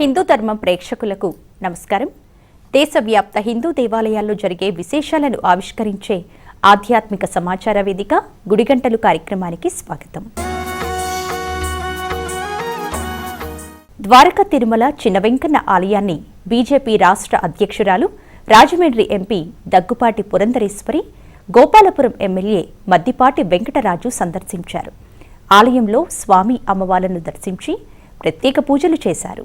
హిందూ ధర్మం ప్రేక్షకులకు నమస్కారం. దేశవ్యాప్త హిందూ దేవాలయాల్లో జరిగే విశేషాలను ఆవిష్కరించే ఆధ్యాత్మిక సమాచార వేదిక గుడిగంటలు కార్యక్రమానికి స్వాగతం. ద్వారకా తిరుమల చిన్న వెంకన్న ఆలయాన్ని బీజేపీ రాష్ట్ర అధ్యక్షురాలు రాజమండ్రి ఎంపీ దగ్గుపాటి పురంధరేశ్వరి గోపాలపురం ఎమ్మెల్యే మద్దిపాటి వెంకటరాజు సందర్శించారు. ఆలయంలో స్వామి అమ్మవార్లను దర్శించి ప్రత్యేక పూజలు చేశారు.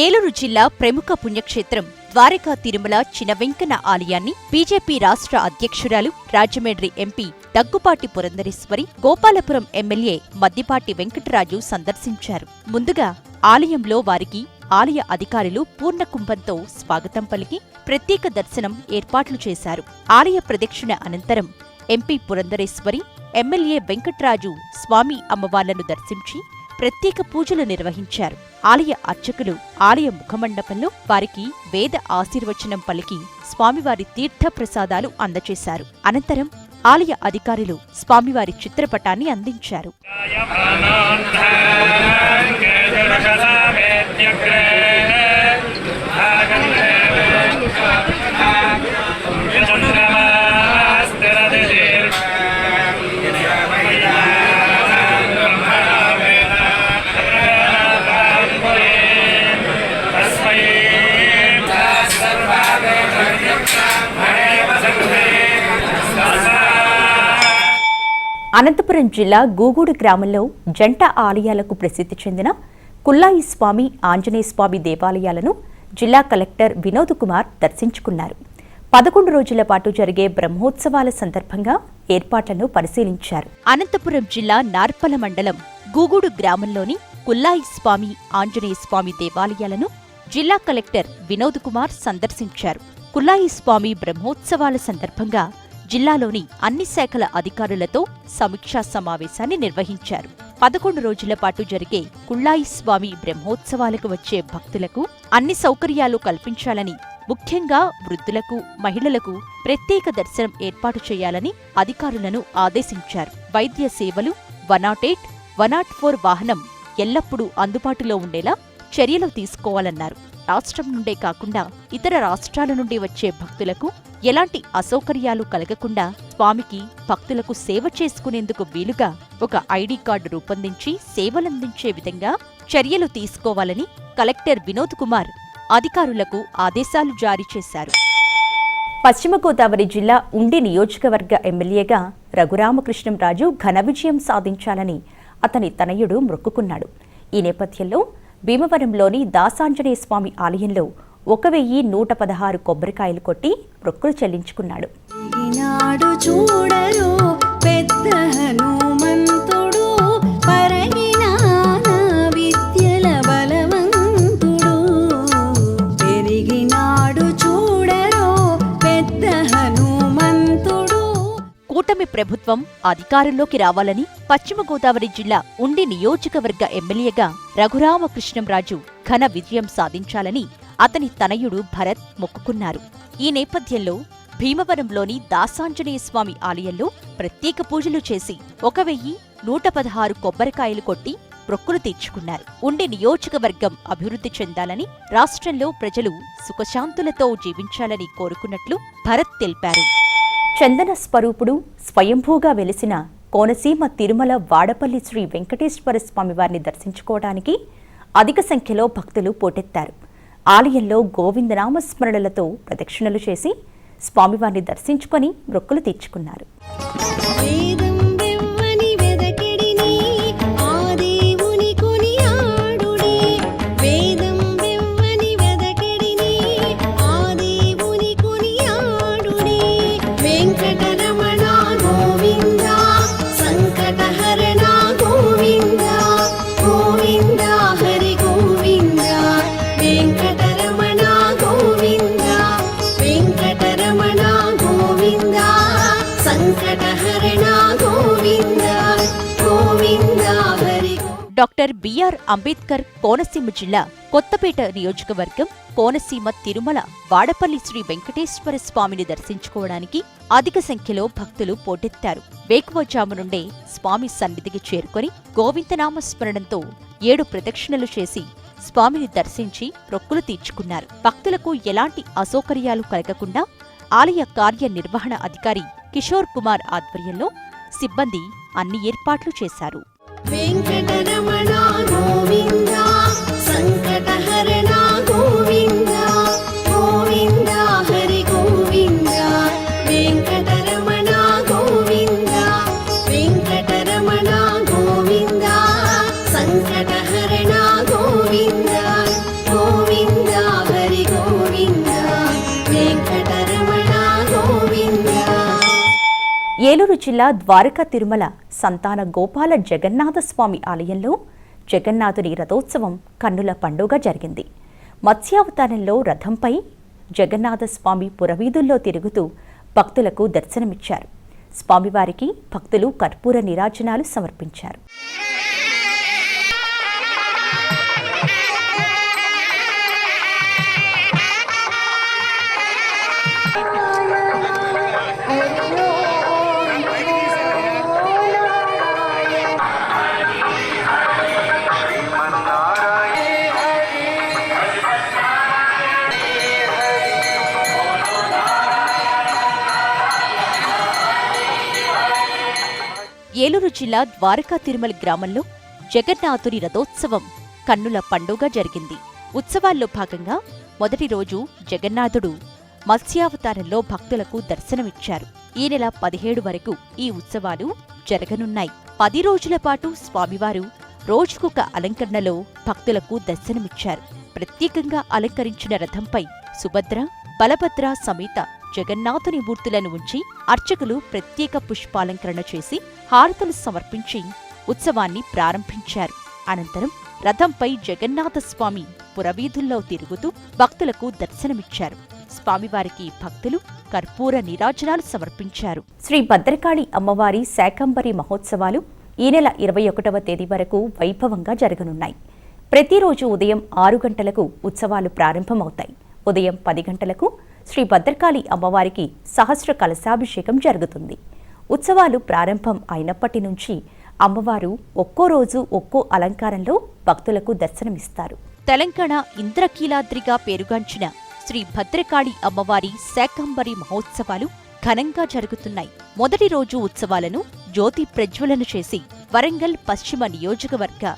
ఏలూరు జిల్లా ప్రముఖ పుణ్యక్షేత్రం ద్వారకా తిరుమల చినవెంకన్న ఆలయాన్ని బీజేపీ రాష్ట్ర అధ్యక్షురాలు రాజమండ్రి ఎంపీ దగ్గుపాటి పురంధరేశ్వరి గోపాలపురం ఎమ్మెల్యే మద్దిపాటి వెంకటరాజు సందర్శించారు. ముందుగా ఆలయంలో వారికి ఆలయ అధికారులు పూర్ణకుంభంతో స్వాగతం పలికి ప్రత్యేక దర్శనం ఏర్పాట్లు చేశారు. ఆలయ ప్రదక్షిణ అనంతరం ఎంపీ పురంధరేశ్వరి ఎమ్మెల్యే వెంకట్రాజు స్వామి అమ్మవార్లను దర్శించి ప్రత్యేక పూజలు నిర్వహించారు. ఆలయ అర్చకులు ఆలయ ముఖమండపంలో వారికి వేద ఆశీర్వచనం పలికి స్వామివారి తీర్థ ప్రసాదాలు అందజేశారు అనంతరం ఆలయ అధికారులు స్వామివారి చిత్రపటాన్ని అందించారు. అనంతపురం జిల్లా గూగూడు గ్రామంలో జంట ఆలయాలకు ప్రసిద్ధి చెందిన కుల్లాయి స్వామి ఆంజనేయ స్వామి దేవాలయాలను జిల్లా కలెక్టర్ వినోద్ కుమార్ దర్శించుకున్నారు. పదకొండు రోజుల పాటు జరిగే బ్రహ్మోత్సవాల సందర్భంగా ఏర్పాట్లను పరిశీలించారు. అనంతపురం జిల్లా నార్పల మండలం గూగూడు గ్రామంలోని కుల్లాయి స్వామి ఆంజనేయ స్వామి దేవాలయాలను జిల్లా కలెక్టర్ వినోద్ కుమార్ సందర్శించారు. కుల్లాయి స్వామి బ్రహ్మోత్సవాల సందర్భంగా జిల్లాలోని అన్ని శాఖల అధికారులతో సమీక్షా సమావేశాన్ని నిర్వహించారు. పదకొండు రోజుల పాటు జరిగే కుళ్ళాయి స్వామి బ్రహ్మోత్సవాలకు వచ్చే భక్తులకు అన్ని సౌకర్యాలు కల్పించాలని ముఖ్యంగా వృద్ధులకు మహిళలకు ప్రత్యేక దర్శనం ఏర్పాటు చేయాలని అధికారులను ఆదేశించారు. వైద్య సేవలు వనాట్ ఎయిట్ వనాట్ ఫోర్ వాహనం ఎల్లప్పుడూ అందుబాటులో ఉండేలా చర్యలు తీసుకోవాలన్నారు. రాష్ట్రం నుండే కాకుండా ఇతర రాష్ట్రాల నుండి వచ్చే భక్తులకు ఎలాంటి అసౌకర్యాలు కలగకుండా స్వామికి భక్తులకు సేవ చేసుకునేందుకు వీలుగా ఒక ఐడి కార్డు రూపొందించి సేవలందించే విధంగా చర్యలు తీసుకోవాలని కలెక్టర్ వినోద్ కుమార్ అధికారులకు ఆదేశాలు జారీ చేశారు. పశ్చిమ గోదావరి జిల్లా ఉండి నియోజకవర్గ ఎమ్మెల్యేగా రఘురామకృష్ణంరాజు ఘన విజయం సాధించాలని అతని తనయుడు మొక్కుకున్నాడు. ఈ నేపథ్యంలో భీమవరంలోని దాసాంజనేయ స్వామి ఆలయంలో ఒక వెయ్యి నూట పదహారు కొబ్బరికాయలు కొట్టి మొక్కులు చెల్లించుకున్నాడు. ఈనాడు చూడరు పెద్ద ప్రభుత్వం అధికారంలోకి రావాలని పశ్చిమ గోదావరి జిల్లా ఉండి నియోజకవర్గ ఎమ్మెల్యేగా రఘురామకృష్ణంరాజు ఘన విజయం సాధించాలని అతని తనయుడు భరత్ మొక్కుకున్నారు. ఈ నేపథ్యంలో భీమవరంలోని దాసాంజనేయ స్వామి ఆలయంలో ప్రత్యేక పూజలు చేసి ఒక వెయ్యి నూట పదహారు కొబ్బరికాయలు కొట్టి ప్రొక్కులు తీర్చుకున్నారు. ఉండి నియోజకవర్గం అభివృద్ధి చెందాలని రాష్ట్రంలో ప్రజలు సుఖశాంతులతో జీవించాలని కోరుకున్నట్లు భరత్ తెలిపారు. చందన స్వరూపుడు స్వయంభూగా వెలిసిన కోనసీమ తిరుమల వాడపల్లి శ్రీ వెంకటేశ్వర స్వామివారిని దర్శించుకోవడానికి అధిక సంఖ్యలో భక్తులు పోటెత్తారు. ఆలయంలో గోవిందనామస్మరణలతో ప్రదక్షిణలు చేసి స్వామివారిని దర్శించుకొని మొక్కులు తీర్చుకున్నారు. డాక్టర్ బిఆర్ అంబేద్కర్ కోనసీమ జిల్లా కొత్తపేట నియోజకవర్గం కోనసీమ తిరుమల వాడపల్లి శ్రీ వెంకటేశ్వర స్వామిని దర్శించుకోవడానికి అధిక సంఖ్యలో భక్తులు పోటెత్తారు. వేకువజాము నుండే స్వామి సన్నిధికి చేరుకొని గోవిందనామ స్మరణంతో ఏడు ప్రదక్షిణలు చేసి స్వామిని దర్శించి రొక్కులు తీర్చుకున్నారు. భక్తులకు ఎలాంటి అసౌకర్యాలు కలగకుండా ఆలయ కార్యనిర్వహణ అధికారి కిషోర్ కుమార్ ఆధ్వర్యంలో సిబ్బంది అన్ని ఏర్పాట్లు చేశారు. వెంకటరమ ఏలూరు జిల్లా ద్వారకా తిరుమల సంతాన గోపాల జగన్నాథస్వామి ఆలయంలో జగన్నాథుని రథోత్సవం కన్నుల పండుగ జరిగింది. మత్స్యావతారంలో రథంపై జగన్నాథ స్వామి పురవీధుల్లో తిరుగుతూ భక్తులకు దర్శనమిచ్చారు. స్వామివారికి భక్తులు కర్పూర నిరాజనాలు సమర్పించారు. జిల్లా ద్వారకా తిరుమల గ్రామంలో జగన్నాథుని రథోత్సవం కన్నుల పండుగ జరిగింది. ఉత్సవాల్లో భాగంగా మొదటి రోజు జగన్నాథుడు మత్స్యావతారంలో భక్తులకు దర్శనమిచ్చారు. ఈ నెల పదిహేడు వరకు ఈ ఉత్సవాలు జరగనున్నాయి. పది రోజుల పాటు స్వామివారు రోజుకొక అలంకరణలో భక్తులకు దర్శనమిచ్చారు. ప్రత్యేకంగా అలంకరించిన రథంపై సుభద్ర బలభద్ర సమేత జగన్నాథుని మూర్తులను ఉంచి అర్చకులు ప్రత్యేక పుష్పాలంకరణ చేసి హారతులు సమర్పించి ఉత్సవాన్ని ప్రారంభించారు. అనంతరం రథంపై జగన్నాథ స్వామి పురవీధుల్లో తిరుగుతూ భక్తులకు దర్శనమిచ్చారు. స్వామివారికి భక్తులు కర్పూర నీరాజనాలు సమర్పించారు. శ్రీ భద్రకాళి అమ్మవారి శాకంబరి మహోత్సవాలు ఈ నెల ఇరవై ఒకటవ తేదీ వరకు వైభవంగా జరగనున్నాయి. ప్రతిరోజు ఉదయం ఆరు గంటలకు ఉత్సవాలు ప్రారంభమవుతాయి. ఉదయం పది గంటలకు శ్రీ భద్రకాళి అమ్మవారికి సహస్ర కలశాభిషేకం జరుగుతుంది. ఉత్సవాలు ప్రారంభం అయినప్పటి నుంచి అమ్మవారు ఒక్కో రోజు ఒక్కో అలంకారంలో భక్తులకు దర్శనమిస్తారు. తెలంగాణ ఇంద్రకీలాద్రిగా పేరుగాంచిన శ్రీ భద్రకాళి అమ్మవారి శాకంబరి మహోత్సవాలు ఘనంగా జరుగుతున్నాయి. మొదటి రోజు ఉత్సవాలను జ్యోతి ప్రజ్వలన చేసి వరంగల్ పశ్చిమ నియోజకవర్గ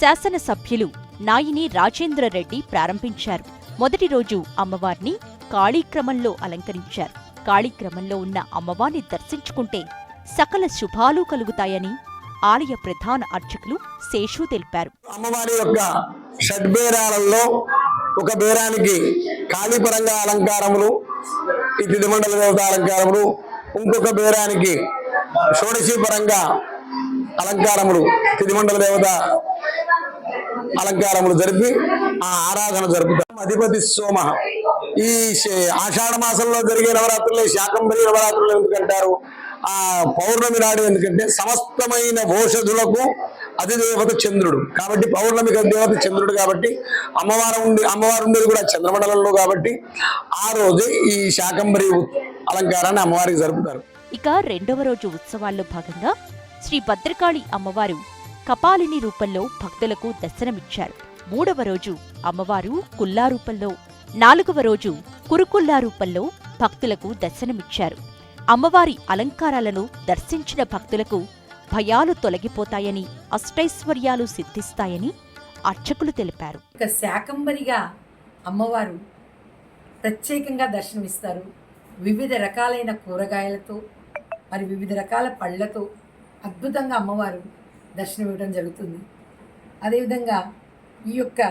శాసనసభ్యులు నాయిని రాజేంద్రరెడ్డి ప్రారంభించారు. మొదటి రోజు అమ్మవారిని కాళీక్రమంలో అలంకరించారు. కాళీక్రమంలో ఉన్న అమ్మవారిని దర్శించుకుంటే సకల శుభాలు కలుగుతాయని ఆలయ ప్రధాన అర్చకులు శేషు తెలిపారు. అమ్మవారి యొక్క షడ్బేరాలలో ఒక బేరానికి కాళీపరంగా అలంకారములు ఈ దేవత అలంకారములు ఇంకొక బేరానికి షోడశీపరంగా అలంకారములు తిరుమండల దేవత అలంకారములు జరిపి ఆ ఆరాధన జరుపుతాం. అధిపతి సోమ. ఈ ఆషాఢ మాసంలో జరిగే నవరాత్రులే శాకంబరి నవరాత్రులు ఎందుకంటారు? ఆ పౌర్ణమి నాడు ఎందుకంటే సమస్తమైన ఓషధులకు అధిదేవత చంద్రుడు. కాబట్టి పౌర్ణమికి దేవత చంద్రుడు కాబట్టి అమ్మవారు ఉండి అమ్మవారు ఉండేది కూడా చంద్రమండలంలో కాబట్టి ఆ రోజే ఈ శాకంబరి అలంకారాన్ని అమ్మవారికి జరుపుతారు. ఇక రెండవ రోజు ఉత్సవాల్లో భాగంగా శ్రీ భద్రకాళి అమ్మవారు కపాలిని రూపంలో భక్తులకు దర్శనమిచ్చారు. మూడవ రోజు అమ్మవారు కుల్లా రూపంలో నాలుగవ రోజు కురుకుల్లా రూపంలో భక్తులకు దర్శనమిచ్చారు. అమ్మవారి అలంకారాలను దర్శించిన భక్తులకు భయాలు తొలగిపోతాయని అష్టైశ్వర్యాలు సిద్ధిస్తాయని అర్చకులు తెలిపారు. ఇక శాకంబరిగా అమ్మవారు ప్రత్యేకంగా దర్శనమిస్తారు. వివిధ రకాలైన కూరగాయలతో మరి వివిధ రకాల పళ్ళతో అద్భుతంగా అమ్మవారు దర్శనమివ్వడం జరుగుతుంది. అదేవిధంగా ఈ యొక్క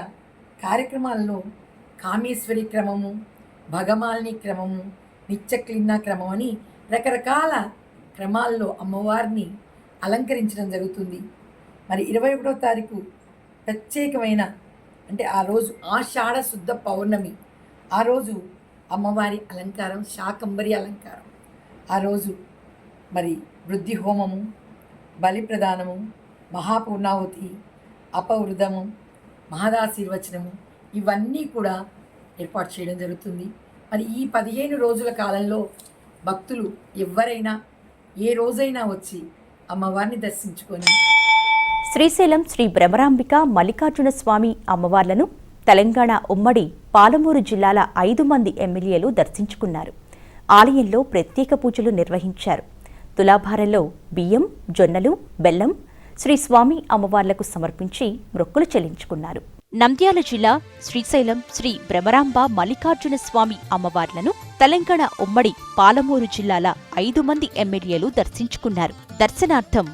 కార్యక్రమాల్లో కామేశ్వరి క్రమము భగమాలిని క్రమము నిత్యక్లిన్న క్రమం అని రకరకాల క్రమాల్లో అమ్మవారిని అలంకరించడం జరుగుతుంది. మరి ఇరవై ఒకటో తారీఖు ప్రత్యేకమైన అంటే ఆ రోజు ఆషాఢ శుద్ధ పౌర్ణమి ఆ రోజు అమ్మవారి అలంకారం శాకంబరి అలంకారం. ఆ రోజు మరి వృద్ధి హోమము బలి ప్రదానము మహాపూర్ణాహుతి అపవృధము మహదాశీర్వచనము. ఇవన్నీ కూడా ఏర్పాటు చేయడం జరుగుతుంది. మరి ఈ పదిహేను రోజుల కాలంలో భక్తులు ఎవరైనా ఏ రోజైనా వచ్చి అమ్మవారిని దర్శించుకొని శ్రీశైలం శ్రీ భ్రమరాంబిక మల్లికార్జున స్వామి అమ్మవార్లను తెలంగాణ ఉమ్మడి పాలమూరు జిల్లాల ఐదు మంది ఎమ్మెల్యేలు దర్శించుకున్నారు. ఆలయంలో ప్రత్యేక పూజలు నిర్వహించారు. తులాభారంలో బియ్యం జొన్నలు బెల్లం శ్రీ స్వామి అమ్మవార్లకు సమర్పించి మొక్కులు చెల్లించుకున్నారు. నంద్యాల జిల్లా శ్రీశైలం శ్రీ భ్రమరాంబ మల్లికార్జున స్వామి అమ్మవార్లను తెలంగాణ ఉమ్మడి పాలమూరు జిల్లాల ఐదు మంది ఎమ్మెల్యేలు దర్శించుకున్నారు. దర్శనార్థం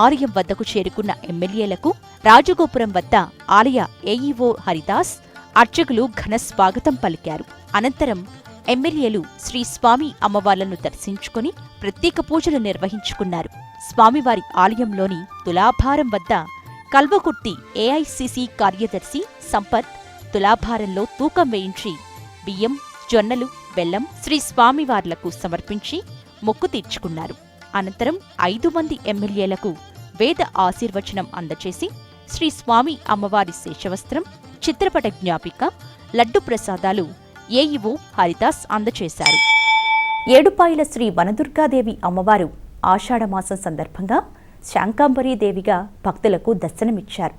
ఆలయం వద్దకు చేరుకున్న ఎమ్మెల్యేలకు రాజగోపురం వద్ద ఆలయ ఏఈఓ హరిదాస్ అర్చకులు ఘన స్వాగతం పలికారు. అనంతరం ఎమ్మెల్యేలు శ్రీ స్వామి అమ్మవార్లను దర్శించుకుని ప్రత్యేక పూజలు నిర్వహించుకున్నారు. స్వామివారి ఆలయంలోని తులాభారం వద్ద కల్వకుర్తి ఏఐసిసి కార్యదర్శి సంపత్ తులాభారంలో తూకం వేయించి బియ్యం జొన్నలు బెల్లం శ్రీ స్వామివార్లకు సమర్పించి మొక్కు తీర్చుకున్నారు. అనంతరం ఐదు మంది ఎమ్మెల్యేలకు వేద ఆశీర్వచనం అందచేసి శ్రీ స్వామి అమ్మవారి శేషవస్త్రం చిత్రపట జ్ఞాపిక లడ్డు ప్రసాదాలు ఏఈఓ హరిదాస్ అందచేశారు. ఏడుపాయల శ్రీ వనదుర్గాదేవి అమ్మవారు ఆషాఢమాసం సందర్భంగా శాంకాంబరీదేవిగా భక్తులకు దర్శనమిచ్చారు.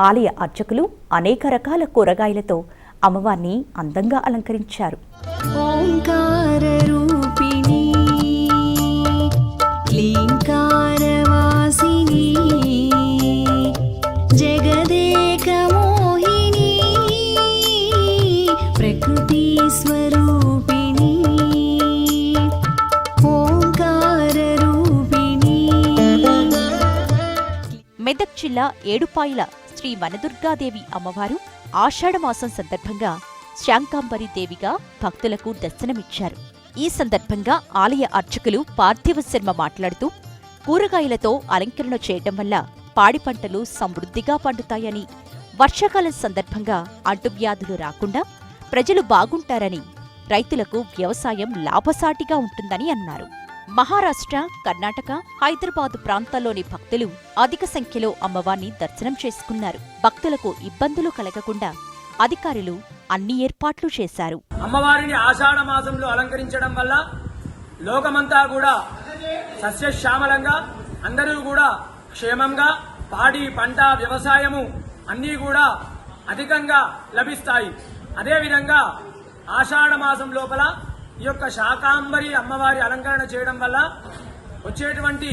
ఆలయ అర్చకులు అనేక రకాల కూరగాయలతో అమ్మవారిని అందంగా అలంకరించారు. జిల్లా ఏడుపాయల శ్రీ వనదుర్గాదేవి అమ్మవారు ఆషాఢమాసం సందర్భంగా శాంకాంబరి దేవిగా భక్తులకు దర్శనమిచ్చారు. ఈ సందర్భంగా ఆలయ అర్చకులు పార్థివ శర్మ మాట్లాడుతూ కూరగాయలతో అలంకరణ చేయటం వల్ల పాడి పంటలు సమృద్ధిగా పండుతాయని వర్షాకాలం సందర్భంగా అంటువ్యాధులు రాకుండా ప్రజలు బాగుంటారని రైతులకు వ్యవసాయం లాభసాటిగా ఉంటుందని అన్నారు. మహారాష్ట్ర కర్ణాటక హైదరాబాదు ప్రాంతాల్లోని భక్తులు అధిక సంఖ్యలో అమ్మవారిని దర్శనం చేసుకున్నారు. భక్తులకు ఇబ్బందులు కలగకుండా అధికారులు అన్ని ఏర్పాట్లు చేశారు. అమ్మవారిని ఆషాఢ మాసంలో అలంకరించడం వల్ల లోకమంతా కూడా సస్యశ్యామలంగా అందరూ కూడా క్షేమంగా పాడి పంట వ్యవసాయము అన్నీ కూడా అధికంగా లభిస్తాయి. అదేవిధంగా ఆషాఢ మాసం లోపల ఈ యొక్క శాకాంబరి అమ్మవారి అలంకరణ చేయడం వల్ల వచ్చేటువంటి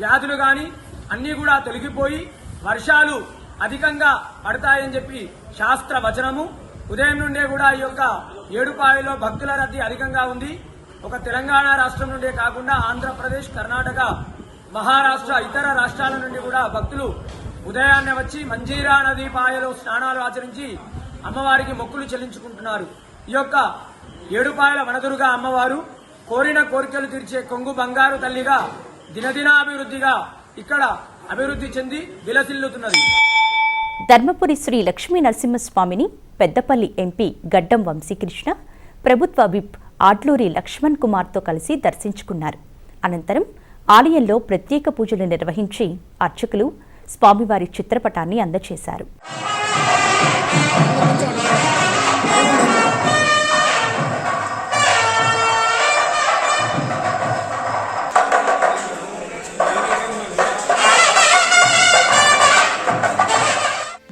వ్యాధులు కానీ అన్నీ కూడా తొలగిపోయి వర్షాలు అధికంగా పడతాయని చెప్పి శాస్త్ర వచనము. ఉదయం నుండే కూడా ఈ యొక్క ఏడుపాయలో భక్తుల రద్దీ అధికంగా ఉంది. ఒక తెలంగాణ రాష్ట్రం నుండే కాకుండా ఆంధ్రప్రదేశ్ కర్ణాటక మహారాష్ట్ర ఇతర రాష్ట్రాల నుండి కూడా భక్తులు ఉదయాన్నే వచ్చి మంజీరా నదీ పాయలో స్నానాలు ఆచరించి అమ్మవారికి మొక్కులు చెల్లించుకుంటున్నారు. ఈ యొక్క ఏడుపాయల వనదురుగా అమ్మవారు కోరిన కోరికలు తీర్చే కొంగు బంగారు తల్లిగా దినదినాభివృద్ధిగా ఇక్కడ అభివృద్ధి చెంది విలసిల్లుతున్నది. ధర్మపురి శ్రీ లక్ష్మీ నరసింహస్వామిని పెద్దపల్లి ఎంపీ గడ్డం వంశీకృష్ణ ప్రభుత్వ విప్ ఆట్లూరి లక్ష్మణ్ కుమార్తో కలిసి దర్శించుకున్నారు. అనంతరం ఆలయంలో ప్రత్యేక పూజలు నిర్వహించి అర్చకులు స్వామివారి చిత్రపటాన్ని అందజేశారు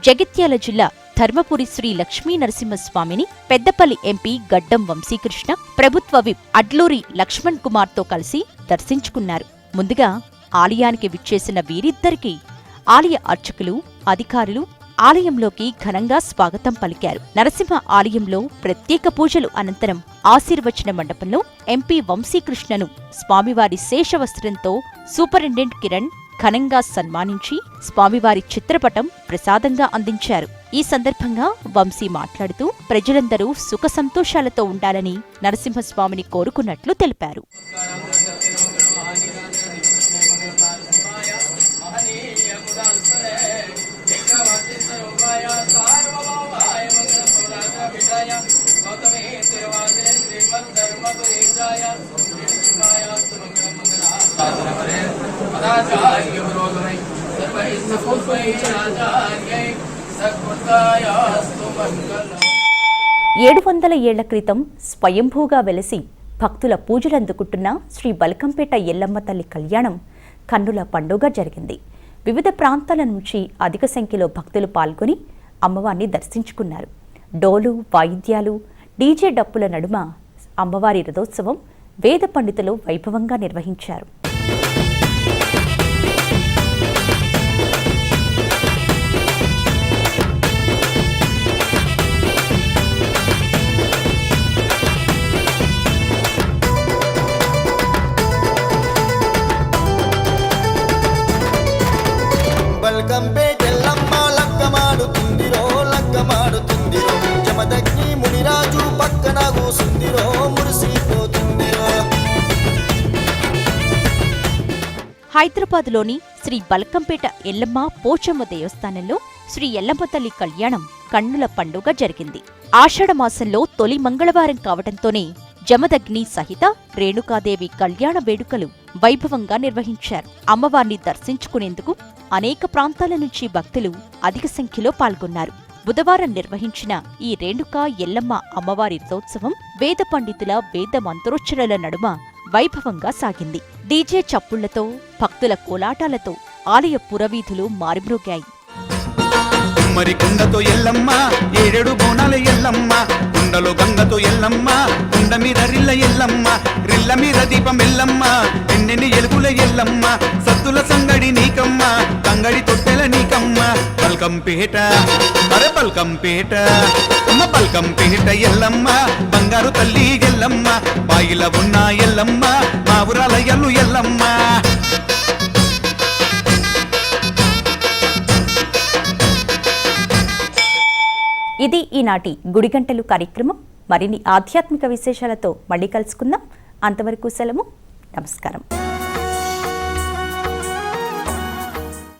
జగిత్యాల జిల్లా ధర్మపురి శ్రీ లక్ష్మీ నరసింహస్వామిని పెద్దపల్లి ఎంపీ గడ్డం వంశీకృష్ణ ప్రభుత్వ విప్ అడ్లూరి లక్ష్మణ్ కుమార్తో కలిసి దర్శించుకున్నారు. ముందుగా ఆలయానికి విచ్చేసిన వీరిద్దరికీ ఆలయ అర్చకులు అధికారులు ఆలయంలోకి ఘనంగా స్వాగతం పలికారు. నరసింహ ఆలయంలో ప్రత్యేక పూజలు అనంతరం ఆశీర్వచన మండపంలో ఎంపీ వంశీకృష్ణను స్వామివారి శేషవస్త్రంతో సూపరింటెండెంట్ కిరణ్ ఘనంగా సన్మానించి స్వామివారి చిత్రపటం ప్రసాదంగా అందించారు ఈ సందర్భంగా వంశీ మాట్లాడుతూ ప్రజలందరూ సుఖ సంతోషాలతో ఉండాలని నరసింహస్వామిని కోరుకున్నట్లు తెలిపారు ఏడు వందల ఏళ్ళ క్రితం స్వయంభూగా వెలసి భక్తుల పూజలందుకుంటున్న శ్రీ బల్కంపేట ఎల్లమ్మ తల్లి కళ్యాణం కన్నుల పండుగ జరిగింది. వివిధ ప్రాంతాల నుంచి అధిక సంఖ్యలో భక్తులు పాల్గొని అమ్మవారిని దర్శించుకున్నారు. డోలు వాయిద్యాలు డీజే డప్పుల నడుమ అమ్మవారి రథోత్సవం వేద పండితులు వైభవంగా నిర్వహించారు. హైదరాబాద్లోని శ్రీ బల్కంపేట ఎల్లమ్మ పోచమ్మ దేవస్థానంలో శ్రీ ఎల్లమ్మ తల్లి కళ్యాణం కన్నుల పండుగ జరిగింది. ఆషాఢమాసంలో తొలి మంగళవారం కావడంతోనే జమదగ్ని సహిత రేణుకాదేవి కళ్యాణ వేడుకలు వైభవంగా నిర్వహించారు. అమ్మవారిని దర్శించుకునేందుకు అనేక ప్రాంతాల నుంచి భక్తులు అధిక సంఖ్యలో పాల్గొన్నారు. బుధవారం నిర్వహించిన ఈ రేణుకా ఎల్లమ్మ అమ్మవారి రథోత్సవం వేద పండితుల వేద మంత్రోచ్చరణల నడుమ వైభవంగా సాగింది. డీజే చప్పుళ్ళతో భక్తుల కోలాటాలతో ఆలయ పురవీధులు మారుమ్రోగాయి. మరి కుండతో ఎల్లమ్మ ఏడేడు బోనాల ఎల్లమ్మ కుండలో గంగతో ఎల్లమ్మ కుండ మీద రిల్ల ఎల్లమ్మ రిల్ల మీద దీపం ఎల్లమ్మ ఎన్నెన్ని ఎలుగుల కంపేట అరే పల్కంపేట అమ్మ పల్కంపేట ఎల్లమ్మ బంగారు తల్లి ఎల్లమ్మ బాయిల ఉన్న ఎల్లమ్మ మా ఊరాల ఎల్లు ఎల్లమ్మ. ఇది ఈనాటి గుడిగంటలు కార్యక్రమం. మరిన్ని ఆధ్యాత్మిక విశేషాలతో మళ్ళీ కలుసుకుందాం. అంతవరకు సెలవు. నమస్కారం.